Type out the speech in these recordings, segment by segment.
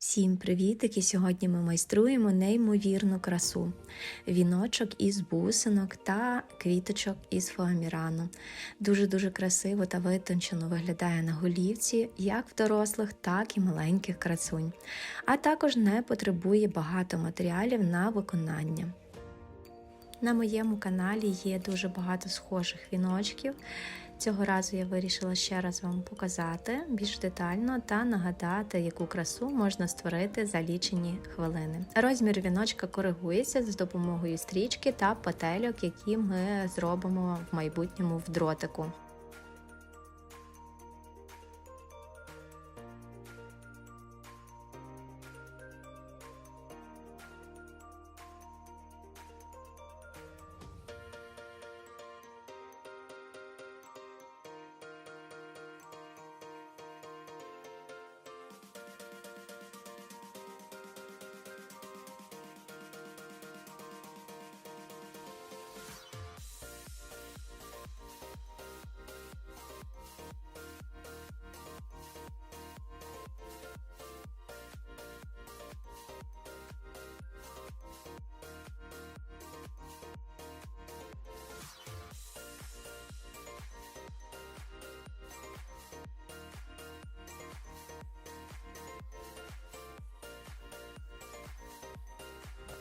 Всім привітики! Сьогодні ми майструємо неймовірну красу. Віночок із бусинок та квіточок із фоамірану. Дуже-дуже красиво та витончено виглядає на голівці як в дорослих, так і маленьких красунь. А також не потребує багато матеріалів на виконання. На моєму каналі є дуже багато схожих віночків. Цього разу я вирішила ще раз вам показати більш детально та нагадати, яку красу можна створити за лічені хвилини. Розмір віночка коригується з допомогою стрічки та петельок, які ми зробимо в майбутньому в дротику.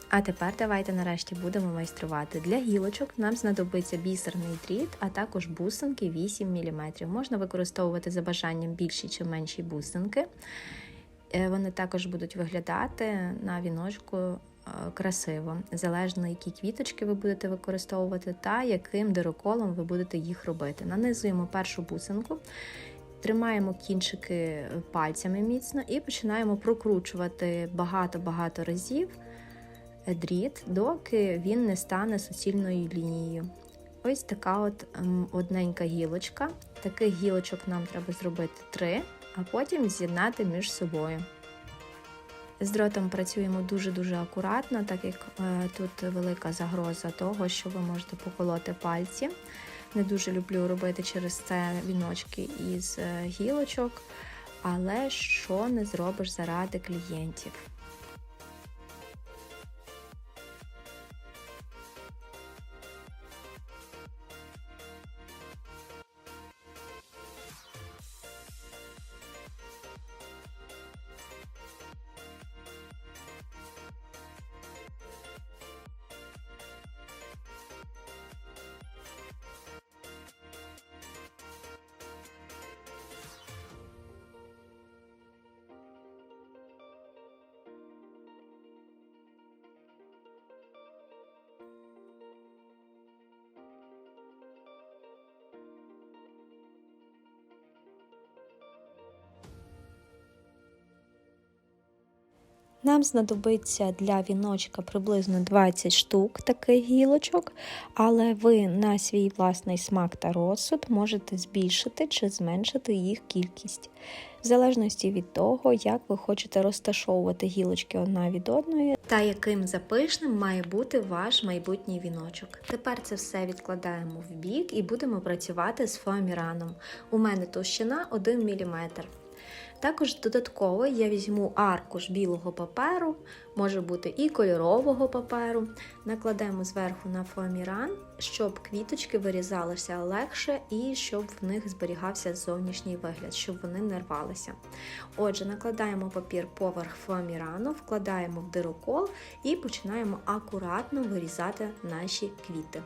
А тепер давайте нарешті будемо майструвати. Для гілочок нам знадобиться бісерний дріт, а також бусинки 8 мм. Можна використовувати за бажанням більші чи менші бусинки. Е, вони також будуть виглядати на віночку е, красиво, залежно які квіточки ви будете використовувати та яким дироколом ви будете їх робити. Нанизуємо першу бусинку. Тримаємо кінчики пальцями міцно і починаємо прокручувати багато-багато разів дріт, доки він не стане суцільною лінією. Ось така от ем, одненька гілочка. Таких гілочок нам треба зробити три, а потім з'єднати між собою. З дротом працюємо дуже-дуже акуратно, так як е, тут велика загроза того, що ви можете поколоти пальці. Не дуже люблю робити через це віночки із е, гілочок, але що не зробиш заради клієнтів. Нам знадобиться для віночка приблизно 20 штук таких гілочок, але ви на свій власний смак та розсуд можете збільшити чи зменшити їх кількість, в залежності від того, як ви хочете розташовувати гілочки одна від одної, та яким запишним має бути ваш майбутній віночок. Тепер це все відкладаємо в бік і будемо працювати з фоаміраном. У мене товщина 1 мм. Також додатково я візьму аркуш білого паперу, може бути і кольорового паперу. Накладемо зверху на фоаміран, щоб квіточки вирізалися легше і щоб в них зберігався зовнішній вигляд, щоб вони не рвалися. Отже, накладаємо папір поверх фоамірану, вкладаємо в дирокол і починаємо акуратно вирізати наші квіти.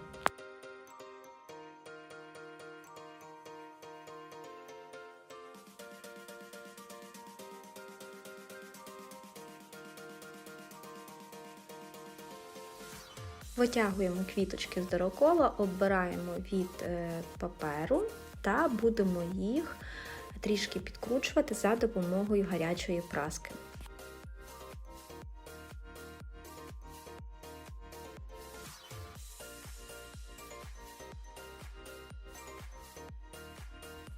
Витягуємо квіточки з дирокола, оббираємо від е, паперу та будемо їх трішки підкручувати за допомогою гарячої праски.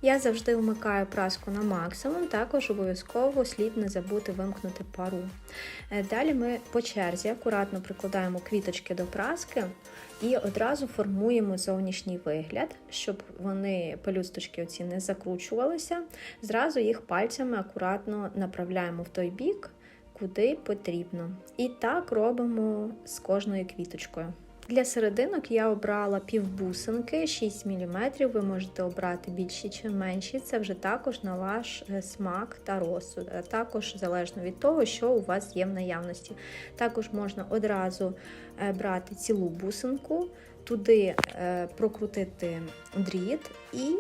Я завжди вмикаю праску на максимум, також обов'язково слід не забути вимкнути пару. Е, далі ми по черзі акуратно прикладаємо квіточки до праски і одразу формуємо зовнішній вигляд, щоб вони пелюсточки оці не закручувалися. Зразу їх пальцями акуратно направляємо в той бік, куди потрібно. І так робимо з кожною квіточкою. Для серединок я обрала півбусинки 6 мм. Ви можете обрати більші чи менші. Це вже також на ваш е, смак та розсуд, а також залежно від того, що у вас є в наявності. Також можна одразу е, брати цілу бусинку, туди е, прокрутити дріт і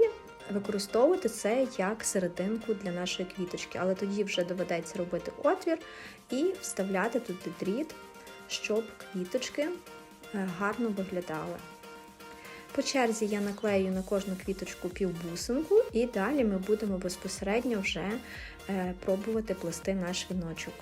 використовувати це як серединку для нашої квіточки. Але тоді вже доведеться робити отвір і вставляти туди дріт, щоб квіточки. Е, гарно виглядали. По черзі я наклею на кожну квіточку півбусинку, і далі ми будемо безпосередньо вже е, пробувати плести наш віночок.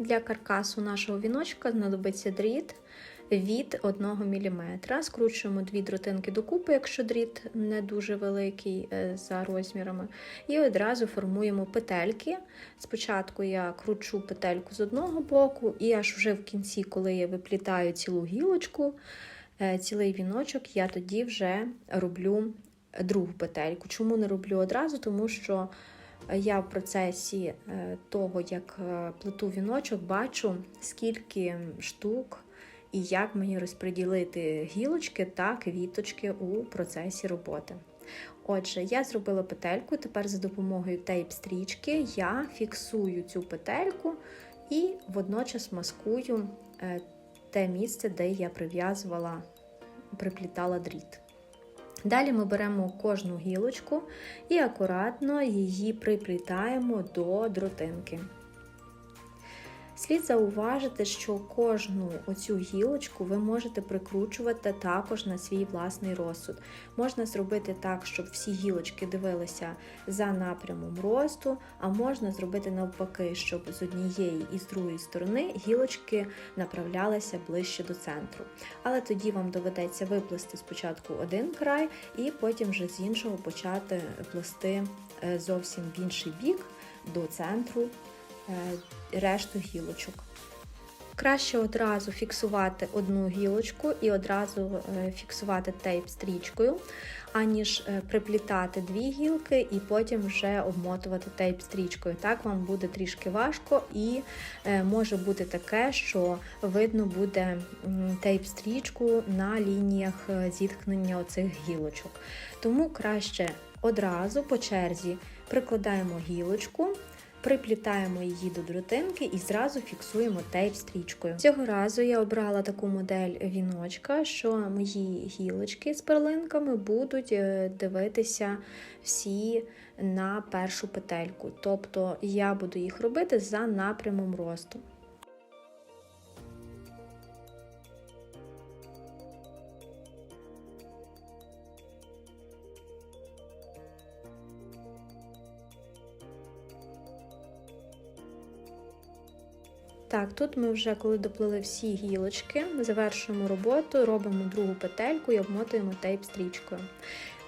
Для каркасу нашого віночка знадобиться дріт від 1 мм. Скручуємо дві дротинки докупи, якщо дріт не дуже великий е, за розмірами. І одразу формуємо петельки. Спочатку я кручу петельку з одного боку, і аж вже в кінці, коли я виплітаю цілу гілочку, е, цілий віночок, я тоді вже роблю другу петельку. Чому не роблю одразу? Тому що я в процесі е, того, як е, плету віночок, бачу, скільки штук і як мені розподілити гілочки та квіточки у процесі роботи. Отже, я зробила петельку, тепер за допомогою тейп-стрічки я фіксую цю петельку і водночас маскую е, те місце, де я прив'язувала, приплітала дріт. Далі ми беремо кожну гілочку і акуратно її приплітаємо до дротинки. Слід зауважити, що кожну оцю гілочку ви можете прикручувати також на свій власний розсуд. Можна зробити так, щоб всі гілочки дивилися за напрямом росту, а можна зробити навпаки, щоб з однієї і з другої сторони гілочки направлялися ближче до центру. Але тоді вам доведеться виплести спочатку один край, і потім вже з іншого почати плести е, зовсім в інший бік до центру решту гілочок. Краще одразу фіксувати одну гілочку і одразу е, фіксувати тейп стрічкою, аніж е, приплітати дві гілки і потім вже обмотувати тейп стрічкою. Так вам буде трішки важко, і може бути таке, що видно буде тейп стрічку на лініях зіткнення оцих гілочок. Тому краще одразу по черзі прикладаємо гілочку. Приплітаємо її до дротинки і зразу фіксуємо тейп стрічкою. Цього разу я обрала таку модель віночка, що мої гілочки з перлинками будуть е, дивитися всі на першу петельку. Тобто я буду їх робити за напрямом росту. Так, тут ми вже, коли доплили всі гілочки, завершуємо роботу, робимо другу петельку і обмотуємо тейп стрічкою.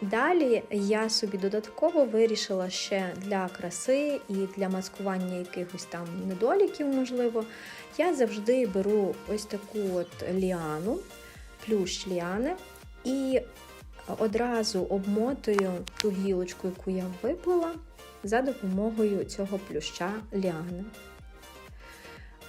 Далі я собі додатково вирішила ще для краси і для маскування якихось там недоліків, можливо, я завжди беру ось таку от ліану, плющ ліани, і одразу обмотую ту гілочку, яку я виплила, за допомогою цього плюща ліани.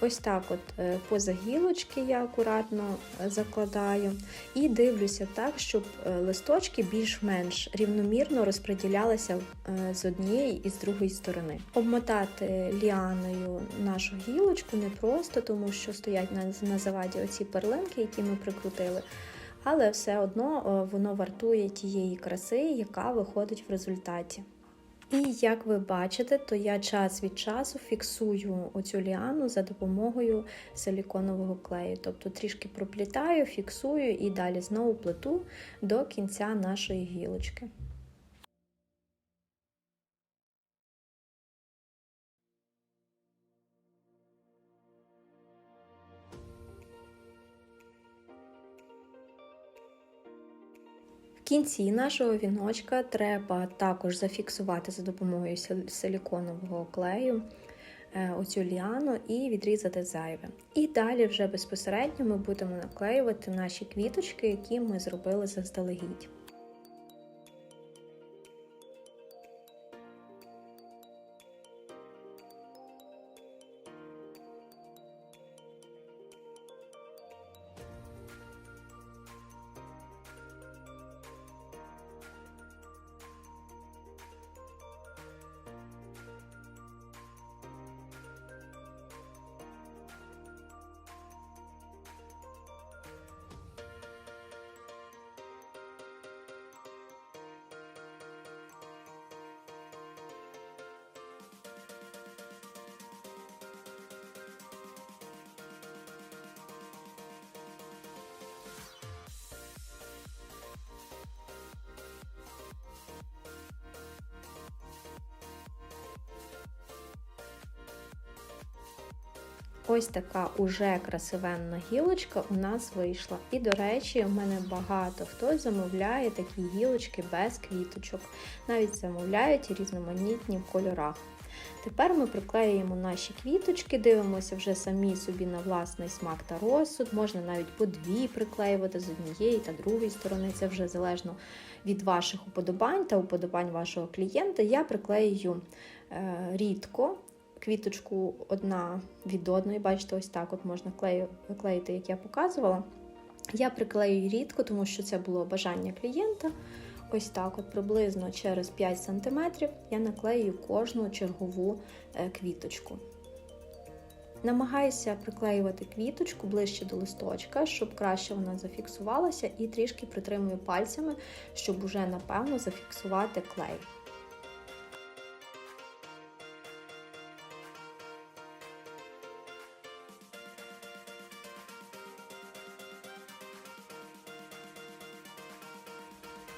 Ось так от е, поза гілочки я акуратно е, закладаю і дивлюся так, щоб е, листочки більш-менш рівномірно розподілялися з однієї і з другої сторони. Обмотати ліаною нашу гілочку не просто, тому що стоять на заваді оці перлинки, які ми прикрутили. Але все одно воно вартує тієї краси, яка виходить в результаті. І як ви бачите, то я час від часу фіксую оцю ліану за допомогою силіконового клею. Тобто трішки проплітаю, фіксую і далі знову плету до кінця нашої гілочки. Кінці нашого віночка треба також зафіксувати за допомогою сил- силіконового клею е, оцю ліану і відрізати зайве. І далі вже безпосередньо ми будемо наклеювати наші квіточки, які ми зробили заздалегідь. Ось така уже красивенна гілочка у нас вийшла. І, до речі, у мене багато хто замовляє такі гілочки без квіточок. Навіть замовляють різноманітні в кольорах. Тепер ми приклеюємо наші квіточки, дивимося вже самі собі на власний смак та розсуд. Можна навіть по дві приклеювати з однієї та другої сторони. Це вже залежно від ваших уподобань та уподобань вашого клієнта. Я приклеюю е, рідко. Квіточку одна від одної, бачите, ось так от можна клеїти, як я показувала. Я приклею рідко, тому що це було бажання клієнта. Ось так, от приблизно через 5 см я наклею кожну чергову е, квіточку. Намагаюся приклеювати квіточку ближче до листочка, щоб краще вона зафіксувалася, і трішки притримую пальцями, щоб уже напевно зафіксувати клей.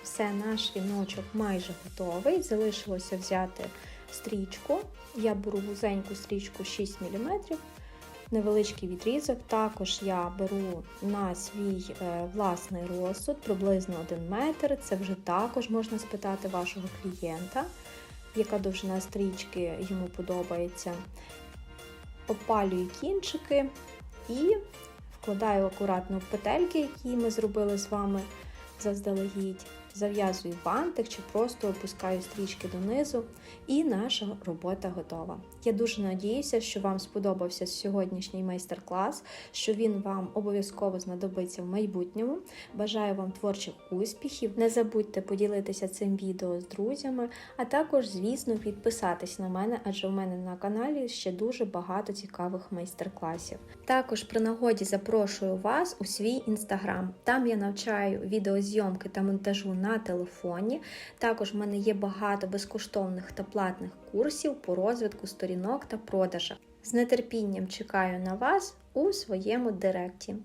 Все, наш віночок майже готовий. Залишилося взяти стрічку. Я беру вузеньку стрічку 6 мм, невеличкий відрізок. Також я беру на свій е, власний розсуд, приблизно 1 метр. Це вже також можна спитати вашого клієнта, яка довжина стрічки йому подобається. Опалюю кінчики і вкладаю акуратно в петельки, які ми зробили з вами заздалегідь, зав'язую бантик чи просто опускаю стрічки донизу, і наша робота готова. Я дуже надіюся, що вам сподобався сьогоднішній майстер-клас, що він вам обов'язково знадобиться в майбутньому. Бажаю вам творчих успіхів. Не забудьте поділитися цим відео з друзями, а також, звісно, підписатись на мене, адже в мене на каналі ще дуже багато цікавих майстер-класів. Також при нагоді запрошую вас у свій інстаграм. Там я навчаю відеозйомки та монтажу на телефоні. Також в мене є багато безкоштовних та платних курсів по розвитку сторінок та продажах. З нетерпінням чекаю на вас у своєму директі.